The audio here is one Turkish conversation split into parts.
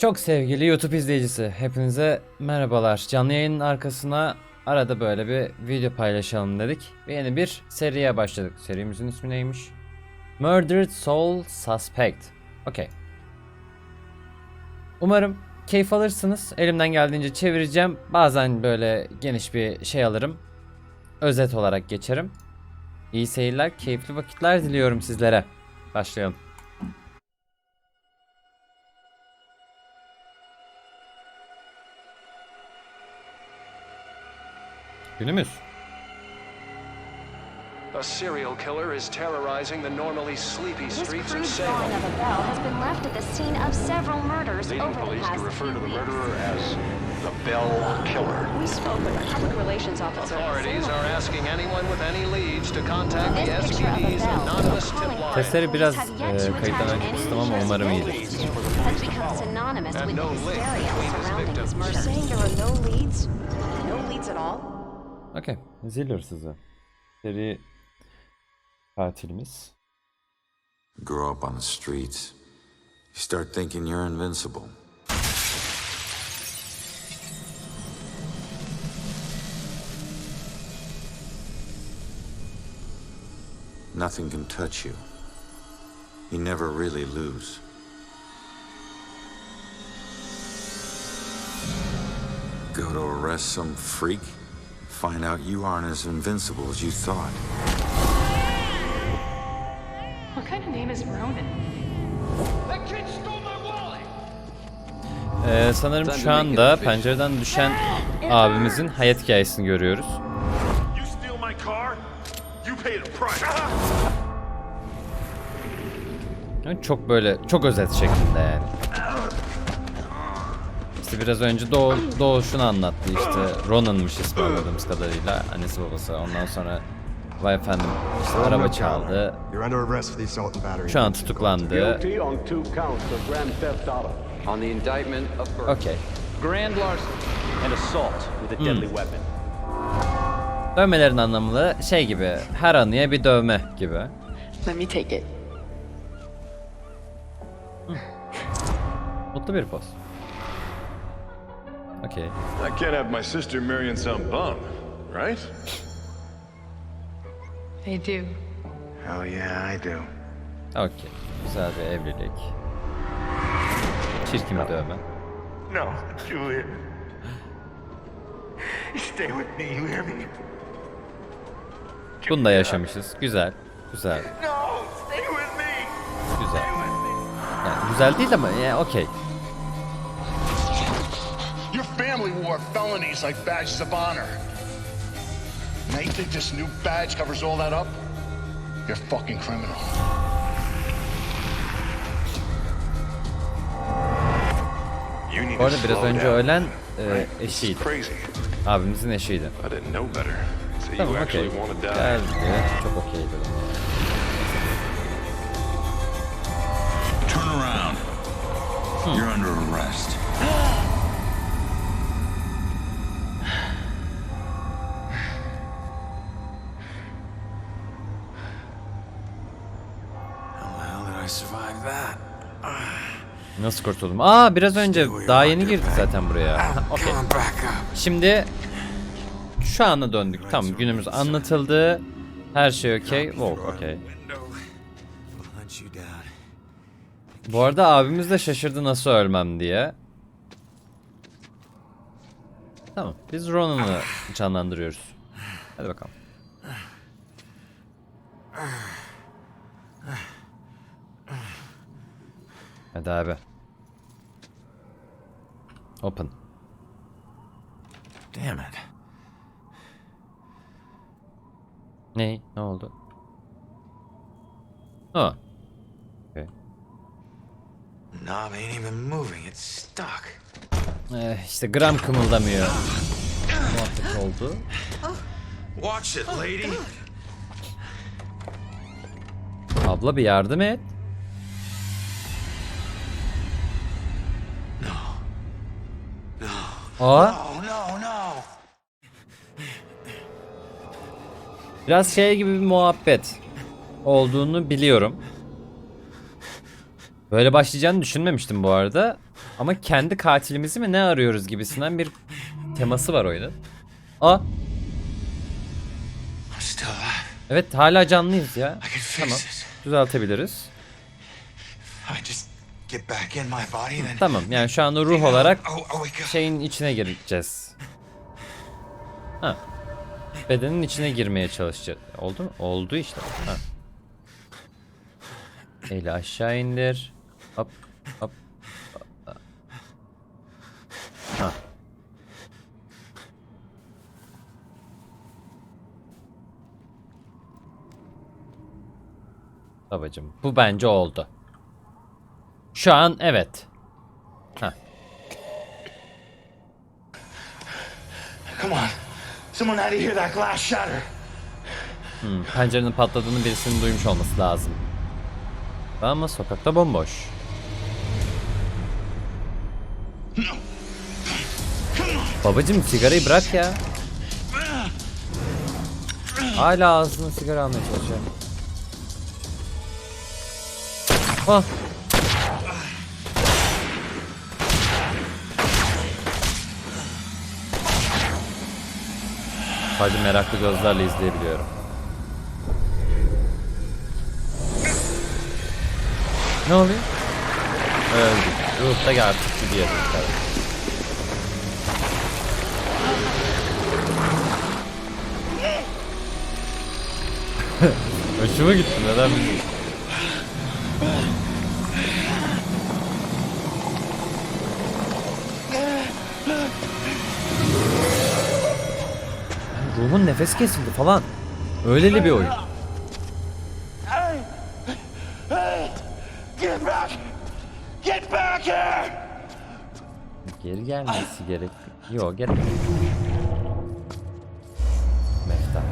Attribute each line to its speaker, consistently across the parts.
Speaker 1: Çok sevgili YouTube izleyicisi, hepinize merhabalar. Canlı yayının arkasına arada böyle bir video paylaşalım dedik. Ve yeni bir seriye başladık. Serimizin ismi neymiş? Murdered Soul Suspect. Okey. Umarım keyif alırsınız. Elimden geldiğince çevireceğim. Bazen böyle geniş bir şey alırım. Özet olarak geçerim. İyi seyirler, keyifli vakitler diliyorum sizlere. Başlayalım. Günümüz.
Speaker 2: A serial killer is terrorizing the normally sleepy streets of
Speaker 3: crude drawing
Speaker 2: Salem,
Speaker 3: of a bell has been left at the scene of several murders
Speaker 2: leading
Speaker 3: over the
Speaker 2: police to
Speaker 3: past
Speaker 2: refer
Speaker 3: few
Speaker 2: to the
Speaker 3: weeks.
Speaker 2: murderer as the Bell Killer.
Speaker 3: We spoke with a public relations officer. at
Speaker 2: Authorities are asking anyone with any leads to contact the
Speaker 3: This picture of a
Speaker 2: SPD's
Speaker 3: bell
Speaker 2: anonymous tip line.
Speaker 1: Testleri biraz
Speaker 3: Police have yet
Speaker 1: e, kayıttan
Speaker 3: attach
Speaker 1: önce ama umarım iyidir.
Speaker 3: Has become synonymous with the
Speaker 2: link
Speaker 3: hysteria surrounding this murder.
Speaker 4: You're saying there are no leads? No leads at all?
Speaker 1: Okey. Zil hırsızı. Seri katilimiz.
Speaker 5: Grow up on the streets. You start thinking you're invincible. Nothing can touch you. You never really lose. Go to arrest some freak, find out you aren't as invincible as you thought.
Speaker 6: What kind of name is Ronan?
Speaker 1: Ee, sanırım şu anda pencereden düşen abimizin hayat hikayesini görüyoruz.
Speaker 7: You steal my car, you pay the price.
Speaker 1: Yani çok böyle çok özet şeklinde yani. İşte biraz önce Doğu, doğuşunu anlattı işte. Ronan'mış ismi anladığımız kadarıyla annesi babası. Ondan sonra vay efendim işte araba çaldı. Şu an tutuklandı. Okey
Speaker 8: Grand larceny and assault with a deadly weapon.
Speaker 1: dövmelerin anlamı şey gibi her anıya bir dövme gibi.
Speaker 4: Let me take it.
Speaker 1: mutlu bir poz okey
Speaker 7: I can't have my sister marrying some bum, right?
Speaker 6: They do.
Speaker 9: Hell yeah, I do.
Speaker 1: okey güzel bir evlilik çirkin bir dövme
Speaker 7: No, Julia. Stay with me, you hear me?
Speaker 1: bunu da yaşamışız güzel güzel
Speaker 7: No, stay with me.
Speaker 1: güzel yani güzel değil ama yani okey
Speaker 10: family wore felonies like badges of honor. Now you think this new badge covers all that up? You're a fucking criminal.
Speaker 7: You need
Speaker 1: Bu arada
Speaker 7: to
Speaker 1: biraz
Speaker 7: slow
Speaker 1: önce
Speaker 7: down.
Speaker 1: ölen e,
Speaker 7: Right? This is
Speaker 1: eşiydi.
Speaker 7: crazy.
Speaker 1: Abimizin eşiydi.
Speaker 7: I didn't know better. So
Speaker 1: Tamam okey.
Speaker 7: actually want to die?
Speaker 1: Geldi. Çok okeydi.
Speaker 5: Turn around. Hmm. You're under arrest.
Speaker 1: Nasıl kurtuldum? Aa biraz önce daha yeni girdik zaten buraya. Okey. Şimdi şu ana döndük. Tamam günümüz anlatıldı. Her şey okey. Walk okey. Bu arada abimiz de şaşırdı nasıl ölmem diye. Tamam. Biz Ronan'ı canlandırıyoruz. Hadi bakalım. Hadi abi. Open.
Speaker 5: Damn it.
Speaker 1: Ne? Ne oldu? Ha. Okay.
Speaker 5: Knob ain't even moving. It's stuck.
Speaker 1: Eh, işte gram kımıldamıyor. Muhabbet oldu.
Speaker 5: Watch it, lady.
Speaker 1: Abla bir yardım et. Aa,
Speaker 5: no, no.
Speaker 1: biraz şey gibi bir muhabbet olduğunu biliyorum. Böyle başlayacağını düşünmemiştim bu arada. Ama kendi katilimizi mi ne arıyoruz gibisinden bir teması var oyunun. Aa evet hala canlıyız ya. Tamam düzeltebiliriz.
Speaker 9: I just
Speaker 1: Tamam yani şu anda ruh olarak şeyin içine gireceğiz. Ha. Bedenin içine girmeye çalışacağız. Oldu mu? Oldu işte. Ha. Eli aşağı indir. Hop hop. Ha. Babacım bu bence oldu. Şu an evet.
Speaker 9: Come on. Someone had to hear that glass shatter.
Speaker 1: Hmm, pencerenin patladığını birisinin duymuş olması lazım. Ama sokakta bomboş. Babacım sigarayı bırak ya. Hala ağzına sigara almaya çalışıyor. Ah. Sadece meraklı gözlerle izleyebiliyorum. Ne oluyor? Öldük. Ruh da artık gidiyor. Hoşuma gitti neden bilmiyorum. Ruhun nefes kesildi falan. Öyleli bir oyun. Geri gelmesi gerek. Yok gerek. Mefta.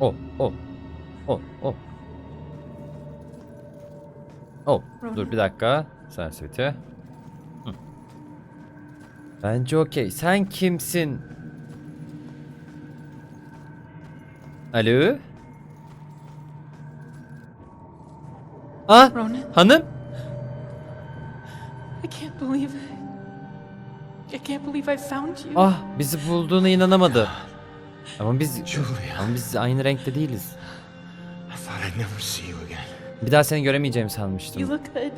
Speaker 1: Oh, oh. Oh, oh. Oh, dur bir dakika. Sensitivity. Hı. Bence okey. Sen kimsin? Alo? Ah,
Speaker 6: Ronan?
Speaker 1: hanım?
Speaker 6: I can't believe it. I can't believe I found you.
Speaker 1: Ah, bizi bulduğuna inanamadı. Ama biz
Speaker 9: Julia.
Speaker 1: ama biz aynı renkte değiliz.
Speaker 9: Never see you again.
Speaker 1: Bir daha seni göremeyeceğimi
Speaker 6: You
Speaker 1: sanmıştım.
Speaker 6: look good.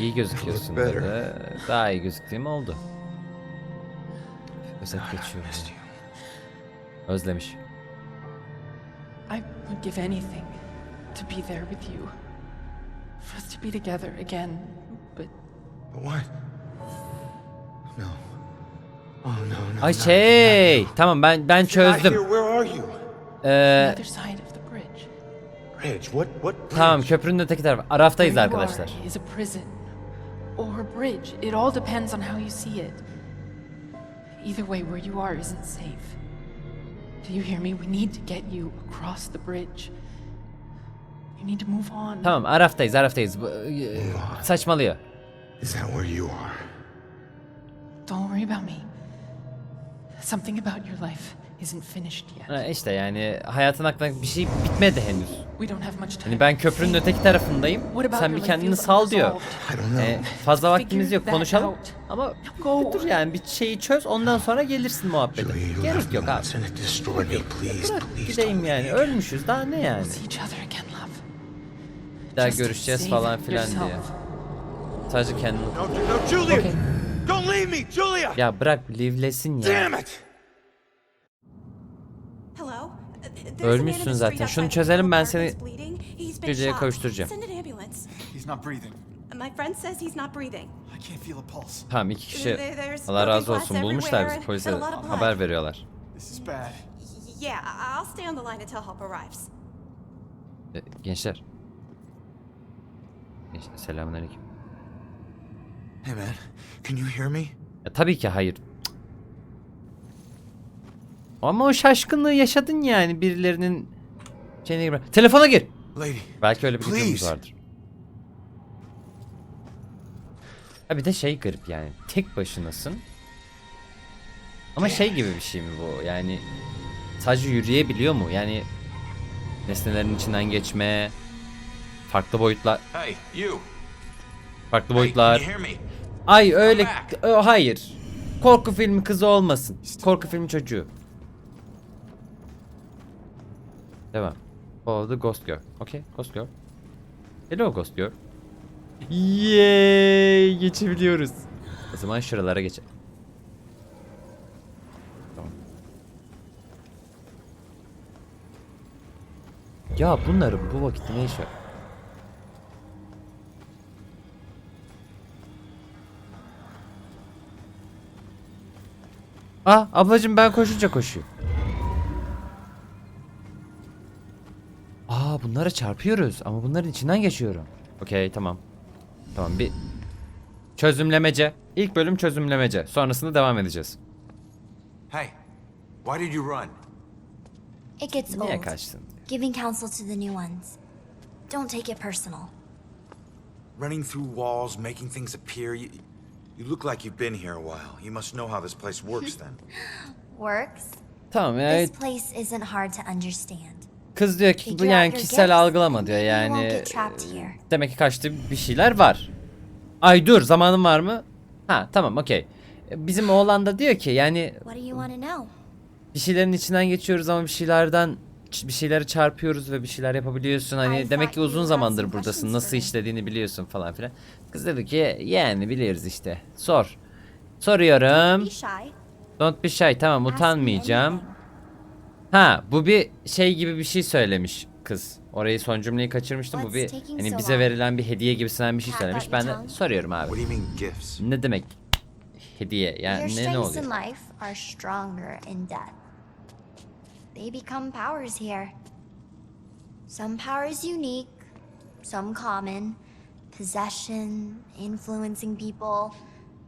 Speaker 1: İyi gözüküyorsun
Speaker 9: Look better.
Speaker 1: dedi. Daha iyi gözüktüğüm oldu. Özet geçiyor.
Speaker 9: Missed you.
Speaker 1: Özlemiş.
Speaker 6: I would give anything to be there with you. For us to be together again. But
Speaker 9: But what? No. Oh no, no.
Speaker 1: Ay
Speaker 9: not-
Speaker 1: şey, tamam ben ben
Speaker 9: Not here.
Speaker 1: çözdüm.
Speaker 9: Where are you?
Speaker 6: the
Speaker 1: Ee,
Speaker 6: other side of
Speaker 1: tamam köprünün öteki tarafı. Araftayız arkadaşlar.
Speaker 6: are is a prison. Or a bridge. It all depends on how you see it. Either way, where you are isn't safe. Do you hear me? We need to get you across the bridge. You need to move on.
Speaker 1: Tamam Araftayız Araftayız. Saçmalıyor.
Speaker 9: Is that where you are?
Speaker 6: Don't worry about me. Something about your life isn't finished yet.
Speaker 1: Ha, işte yani hayatın hakkında bir şey bitmedi henüz.
Speaker 6: We don't have much time.
Speaker 1: Hani ben köprünün öteki tarafındayım.
Speaker 6: What about
Speaker 1: Sen bir kendini sal diyor.
Speaker 6: unresolved?
Speaker 9: I don't know.
Speaker 1: Ee, fazla vaktimiz yok konuşalım. Ama
Speaker 6: Go.
Speaker 1: dur yani bir şeyi çöz ondan sonra gelirsin muhabbete. Gerek yok abi. Bırak gideyim
Speaker 9: don't
Speaker 1: yani. Ölmüşüz daha ne yani. Bir daha görüşeceğiz falan filan diye. Sadece kendini...
Speaker 7: Julia!
Speaker 1: Ya bırak livlesin ya.
Speaker 7: Damn it!
Speaker 1: Ölmüşsün zaten. Şunu çözelim ben seni Julia'ya kavuşturacağım.
Speaker 11: Send an ambulance.
Speaker 9: He's not breathing.
Speaker 11: My friend says he's not breathing.
Speaker 9: I can't feel a pulse.
Speaker 1: Tamam iki kişi Allah razı olsun bulmuşlar bizi polise haber veriyorlar.
Speaker 9: This is bad.
Speaker 11: Yeah, I'll stay on the line until help arrives.
Speaker 1: E, Gençler. Gençler selamünaleyküm.
Speaker 9: Hey man, can you hear me?
Speaker 1: Ya tabii ki hayır. Ama o şaşkınlığı yaşadın yani birilerinin şeyine girme. Telefona gir.
Speaker 9: Lady.
Speaker 1: Belki öyle bir
Speaker 9: Please.
Speaker 1: vardır. Ha bir de şey garip yani. Tek başınasın. Ama şey gibi bir şey mi bu? Yani sadece yürüyebiliyor mu? Yani nesnelerin içinden geçme, farklı boyutlar,
Speaker 5: Hey, you.
Speaker 1: farklı
Speaker 5: Hey,
Speaker 1: boyutlar.
Speaker 5: can you hear me?
Speaker 1: Ay öyle. Ö, hayır. Korku filmi kızı olmasın. Korku filmi çocuğu. Devam. Follow the Ghost Girl. Okay, Ghost Girl. Hello Ghost Girl. Yay! Geçebiliyoruz. O zaman şuralara geçelim. Tamam. Ya bunların bu vakitte ne var? Ah ablacım ben koşunca koşuyor. Bunlara çarpıyoruz ama bunların içinden geçiyorum. Okey tamam. Tamam bir çözümlemece. İlk bölüm çözümlemece. Sonrasında devam edeceğiz.
Speaker 5: Hey, why did you run?
Speaker 12: It gets
Speaker 1: Niye
Speaker 12: old.
Speaker 1: kaçtın?
Speaker 12: Giving counsel to the new ones. Don't take it personal.
Speaker 5: Running through walls, making things appear. You, you look like you've been here a while. You must know how this place works then.
Speaker 12: Works.
Speaker 1: Tamam yani
Speaker 12: This place isn't hard to understand.
Speaker 1: Kız diyor ki bu yani kişisel algılama diyor yani. Demek ki kaçtı bir şeyler var. Ay dur zamanın var mı? Ha tamam okey. Bizim oğlan da diyor ki yani bir şeylerin içinden geçiyoruz ama bir şeylerden bir şeyleri çarpıyoruz ve bir şeyler yapabiliyorsun. Hani demek ki uzun zamandır buradasın. Nasıl işlediğini biliyorsun falan filan. Kız dedi ki yani biliyoruz işte. Sor. Soruyorum. Don't be shy. Tamam utanmayacağım. Ha bu bir şey gibi bir şey söylemiş kız. Orayı son cümleyi kaçırmıştım. Bu bir hani bize verilen bir hediye gibisinden bir şey söylemiş. Ben de soruyorum abi. Ne demek hediye? Yani ne, ne oluyor?
Speaker 12: They become powers here. Some powers unique, some common. Possession, influencing people,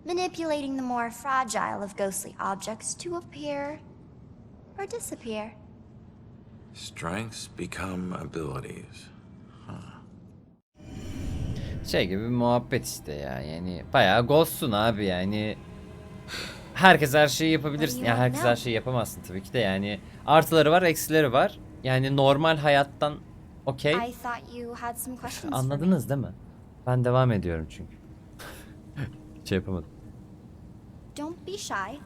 Speaker 12: manipulating the more fragile of ghostly objects to appear or disappear.
Speaker 5: Strengths become abilities.
Speaker 1: Şey gibi bir muhabbet işte ya. Yani bayağı ghostsun abi yani. Herkes her şeyi yapabilirsin. Ya herkes her şeyi yapamazsın tabii ki de yani. Artıları var, eksileri var. Yani normal hayattan okey.
Speaker 12: I thought you had some questions for me.
Speaker 1: Anladınız değil mi? Ben devam ediyorum çünkü. şey yapamadım.
Speaker 12: Don't be shy.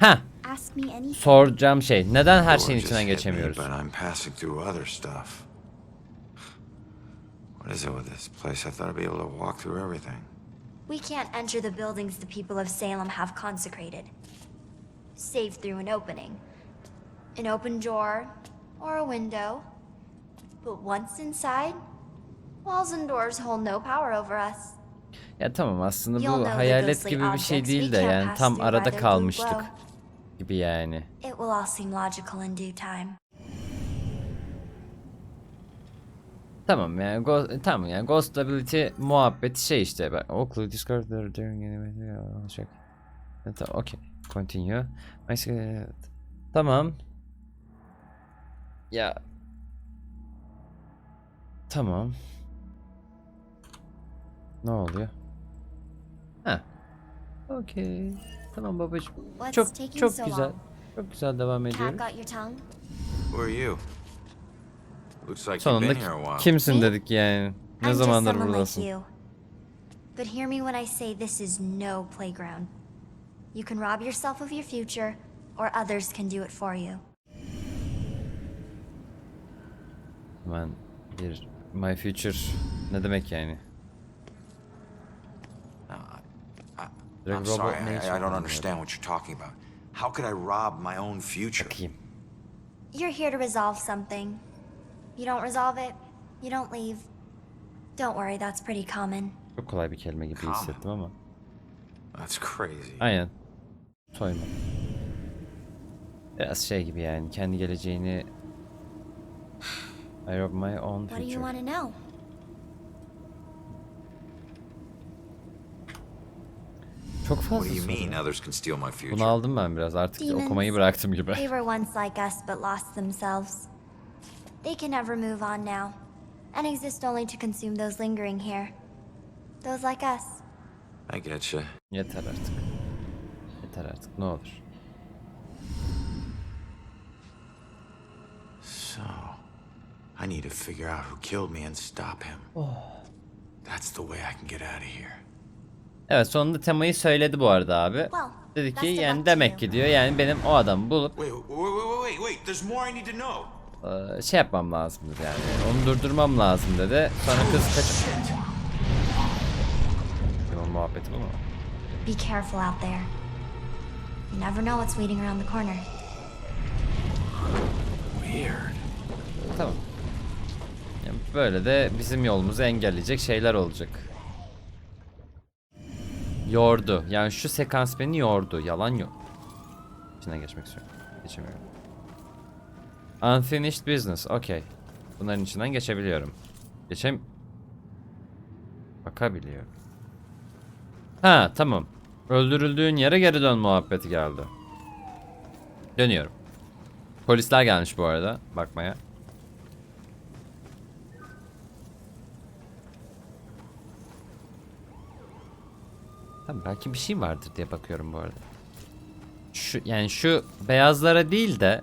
Speaker 1: Ha,
Speaker 12: Ask me anything.
Speaker 1: soracağım şey. Neden her şeyin içinden geçemiyoruz?
Speaker 5: But I'm passing through other stuff. What is it with this place? I thought I'd be able to walk through everything.
Speaker 12: We can't enter the buildings the people of Salem have consecrated. Save through an opening. An open door or a window. But once inside, walls and doors hold no power over us.
Speaker 1: Ya tamam aslında bu hayalet gibi bir şey değil de yani tam arada kalmıştık
Speaker 12: glow.
Speaker 1: Gibi yani.
Speaker 12: It will all seem logical in due time.
Speaker 1: Tamam yani go tamam yani Ghost Ability muhabbeti şey işte ben Oakley discovered during check. Evet, Tamam okey. Continue. Tamam. Ya Tamam. Ne oluyor? Ha. Okey. Tamam babacığım. Çok çok
Speaker 12: so
Speaker 1: güzel. Çok güzel devam ediyoruz.
Speaker 5: Who are you? Looks like you've
Speaker 1: Sonunda
Speaker 5: been here a while.
Speaker 1: kimsin dedik yani. Ne zamandır buradasın?
Speaker 12: But hear me when I say this is no playground. You can rob yourself of your future, or others can do it for you.
Speaker 1: Hemen bir My Future ne demek yani?
Speaker 5: I'm sorry, I, I don't understand what you're talking about. How could I rob my own future?
Speaker 1: Bakayım.
Speaker 12: You're here to resolve something. You don't resolve it, you don't leave. Don't worry, that's pretty common.
Speaker 1: Çok kolay bir kelime gibi
Speaker 5: Common.
Speaker 1: hissettim ama.
Speaker 5: That's crazy.
Speaker 1: Aynen. Soyma. Biraz şey gibi yani kendi geleceğini I rob my own
Speaker 12: What do you
Speaker 1: future.
Speaker 12: want to know?
Speaker 1: Çok
Speaker 5: What do you mean others can steal my
Speaker 1: Bunu future? aldım ben biraz artık
Speaker 12: Demons.
Speaker 1: okumayı bıraktım gibi.
Speaker 12: They were once like us but lost themselves. They can never move on now, and exist only to consume those lingering here. Those like us.
Speaker 5: I getcha.
Speaker 1: Yeter artık. Yeter artık ne olur.
Speaker 5: So, I need to figure out who killed me and stop him. Oh. That's the way I can get out of here.
Speaker 1: Evet sonunda temayı söyledi bu arada abi. Dedi ki yani demek ki diyor yani benim o adamı bulup eee, şey yapmam lazımdır yani. Onu durdurmam lazım dedi. Sonra kız kaçıp... Bunun muhabbeti bu mu?
Speaker 12: Be careful out there. You never know what's waiting around the corner.
Speaker 5: Weird.
Speaker 1: Tamam. Yani böyle de bizim yolumuzu engelleyecek şeyler olacak. Yordu. Yani şu sekans beni yordu. Yalan yok. İçinden geçmek istiyorum. Geçemiyorum. Unfinished business. Okey. Bunların içinden geçebiliyorum. Geçem... Bakabiliyorum. Ha tamam. Öldürüldüğün yere geri dön muhabbeti geldi. Dönüyorum. Polisler gelmiş bu arada bakmaya. Tamam belki bir şey vardır diye bakıyorum bu arada. Şu yani şu beyazlara değil de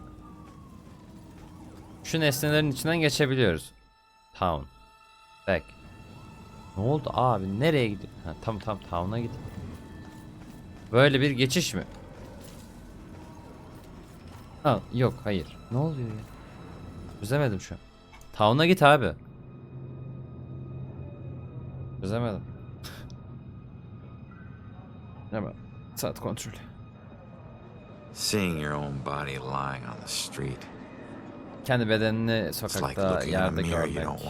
Speaker 1: şu nesnelerin içinden geçebiliyoruz. Town. Back. Ne oldu abi? Nereye gidiyor? Ha, tam tam town'a git. Böyle bir geçiş mi? Ha, yok hayır. Ne oluyor ya? Çözemedim şu an. Town'a git abi. Çözemedim. Hemen saat kontrolü.
Speaker 5: Seeing your own body lying on the street.
Speaker 1: Kendi bedenini sokakta yerde görmek.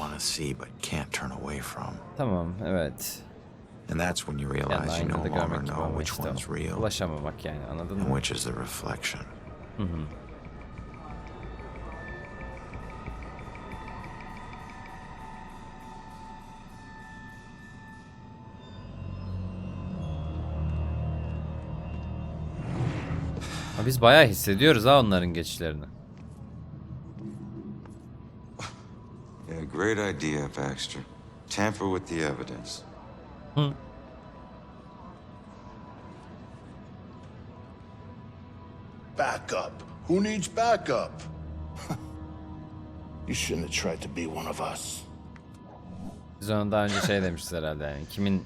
Speaker 1: Tamam evet.
Speaker 5: And that's when you realize you no longer know which one's real
Speaker 1: Ulaşamamak yani anladın
Speaker 5: and
Speaker 1: mı?
Speaker 5: which is the reflection.
Speaker 1: Hı hı. Biz bayağı hissediyoruz ha onların geçişlerini.
Speaker 13: Yeah, great idea, Baxter. Tamper with the evidence.
Speaker 1: Hı.
Speaker 10: Backup. Who needs backup? you shouldn't have tried to be one of us.
Speaker 1: Biz ona daha önce şey demişiz herhalde yani. Kimin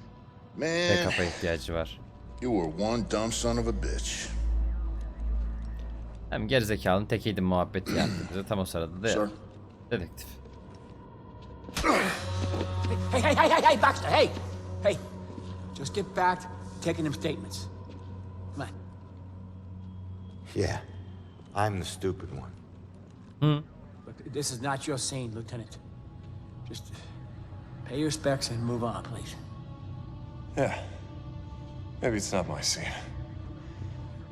Speaker 10: Man,
Speaker 1: backup'a ihtiyacı var?
Speaker 10: you were one dumb son of a bitch.
Speaker 1: Hem gerizekalının tekiydi muhabbeti yaptı bize tam o sırada da
Speaker 10: Sir?
Speaker 1: dedektif.
Speaker 14: Hey, hey, hey, hey, hey, Baxter, hey! Hey, just get back taking them statements. Come on.
Speaker 5: Yeah, I'm the stupid one.
Speaker 1: Hmm.
Speaker 14: Look, this is not your scene, Lieutenant. Just pay your specs and move on, please.
Speaker 7: Yeah. Maybe it's not my scene.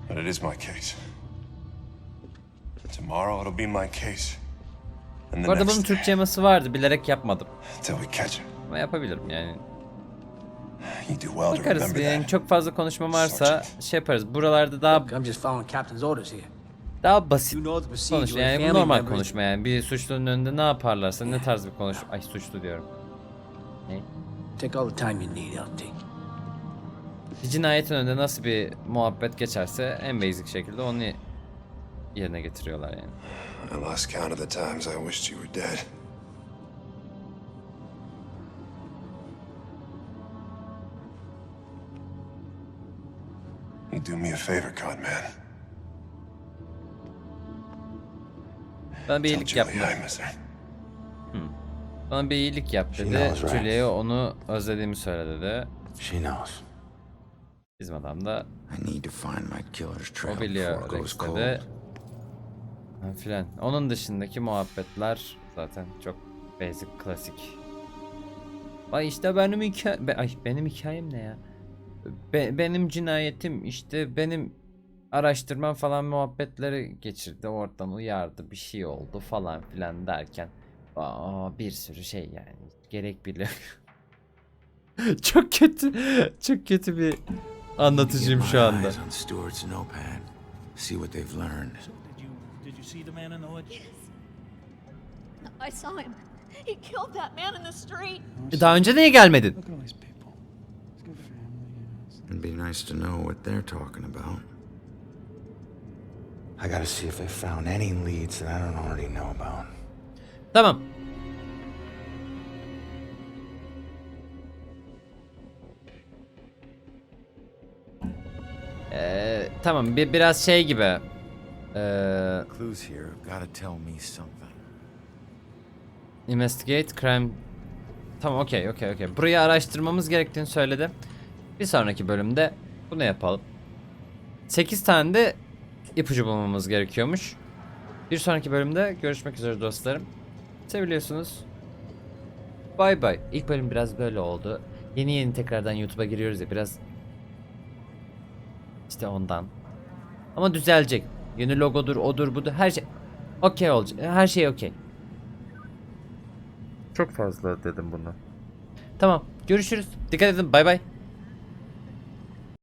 Speaker 7: But it is my case. Tomorrow it'll be my case. And
Speaker 1: Bu arada bunun Türkçe yaması vardı bilerek yapmadım.
Speaker 7: till we catch him.
Speaker 1: Ama yapabilirim yani.
Speaker 7: You do well to
Speaker 1: Bakarız
Speaker 7: remember
Speaker 1: yani
Speaker 7: that.
Speaker 1: çok fazla konuşma varsa şey yaparız. Buralarda daha
Speaker 14: I'm just following Captain's orders here.
Speaker 1: daha basit
Speaker 14: You know the procedure
Speaker 1: konuş
Speaker 14: when
Speaker 1: yani bu
Speaker 14: family
Speaker 1: normal
Speaker 14: members-
Speaker 1: konuşma yani bir suçlunun önünde ne yaparlarsa ne tarz bir konuş ay suçlu diyorum. Ne?
Speaker 14: Take all the time you need, LT.
Speaker 1: Bir cinayetin önünde nasıl bir muhabbet geçerse en basic şekilde onu yerine getiriyorlar yani.
Speaker 7: I lost count of the times I wished you were dead. You do me a favor, con man.
Speaker 1: Bana bir iyilik yapma.
Speaker 7: Her.
Speaker 1: Bana bir iyilik yap dedi. Julia'ya onu özlediğimi söyle dedi.
Speaker 5: She knows.
Speaker 1: Bizim adam da
Speaker 5: I need to find my killer's trail
Speaker 1: o
Speaker 5: before
Speaker 1: biliyor
Speaker 5: it goes
Speaker 1: Rex
Speaker 5: cold.
Speaker 1: dedi. Ha, Filan. Onun dışındaki muhabbetler zaten çok basic, klasik. Ay işte benim hikayem... Be- ay benim hikayem ne ya? Be- benim cinayetim işte benim araştırmam falan muhabbetleri geçirdi. Oradan uyardı bir şey oldu falan filan derken. Aa, bir sürü şey yani. Gerek bile çok kötü. Çok kötü bir anlatıcıyım şu anda
Speaker 15: you see the man in the hood? Yes.
Speaker 16: I saw him. He killed that man in the street.
Speaker 1: E, daha önce niye gelmedin?
Speaker 5: It'd be nice to know what they're talking about. I gotta see if they found any leads that I don't already know about.
Speaker 1: Tamam. Ee, tamam bir biraz şey gibi ee,
Speaker 5: Clues here have gotta tell me something.
Speaker 1: investigate crime. Tamam okey okey okey. Burayı araştırmamız gerektiğini söyledi. Bir sonraki bölümde bunu yapalım. 8 tane de ipucu bulmamız gerekiyormuş. Bir sonraki bölümde görüşmek üzere dostlarım. Seviliyorsunuz. Bay bay. İlk bölüm biraz böyle oldu. Yeni yeni tekrardan YouTube'a giriyoruz ya biraz işte ondan. Ama düzelecek. Yeni logodur, odur, budur her şey okey olacak. Her şey okey. Çok fazla dedim bunu. Tamam. Görüşürüz. Dikkat edin. Bay bay.